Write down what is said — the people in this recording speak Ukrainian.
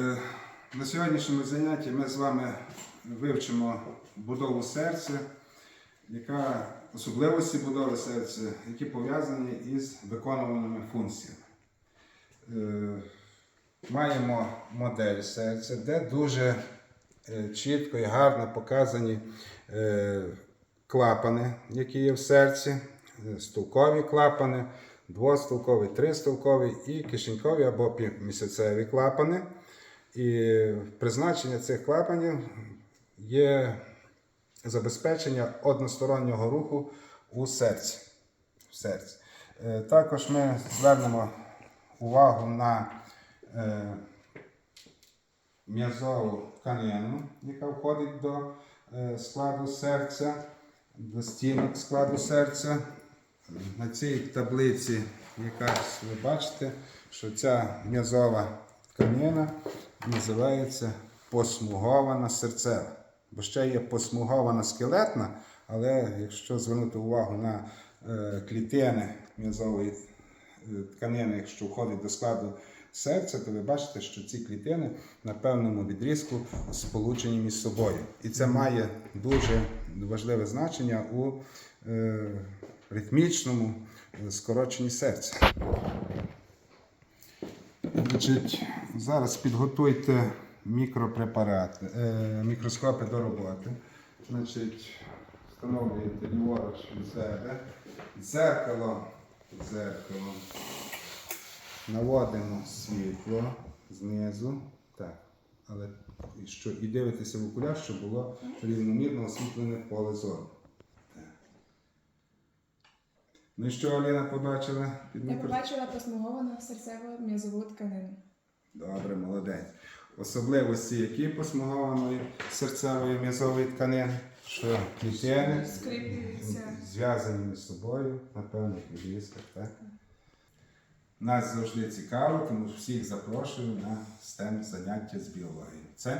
Е, На сьогоднішньому занятті ми з вами вивчимо будову серця, яка особливості будови серця, які пов'язані із виконуваними функціями. Е, Маємо модель серця, де дуже е, чітко і гарно показані клапани, які є в серці, стулкові клапани, двостулкові, тристулкові і кишенькові або півмісяцеві клапани. І призначення цих клапанів є забезпечення одностороннього руху у серці. В серці. Е, Також ми звернемо увагу на е, м'язову тканину, яка входить до е, складу серця, до стінок складу серця. На цій таблиці якраз ви бачите, що ця м'язова тканина називається посмугована серцева. Бо ще є посмугована скелетна, але якщо звернути увагу на е, клітини м'язової е, тканини, якщо входить до складу серця, то ви бачите, що ці клітини на певному відрізку сполучені між собою. І це має дуже важливе значення у е, ритмічному скороченні серця. Значить, зараз підготуйте мікропрепарати, е, мікроскопи до роботи. Значить, встановлюєте ліворуч від себе. Дзеркало, дзеркало. Наводимо світло знизу. Так. Але що, і дивитеся в окуляр, щоб було рівномірно освітлене поле зору. Ну і що Аліна побачила? Під Я побачила посмуговану серцево м'язову тканину. Добре, молодець. Особливості які посмугованої серцевої м'язової тканини, що клітини зв'язані між собою на певних відрізках. Так? Нас завжди цікаво, тому всіх запрошую на STEM заняття з біології. Це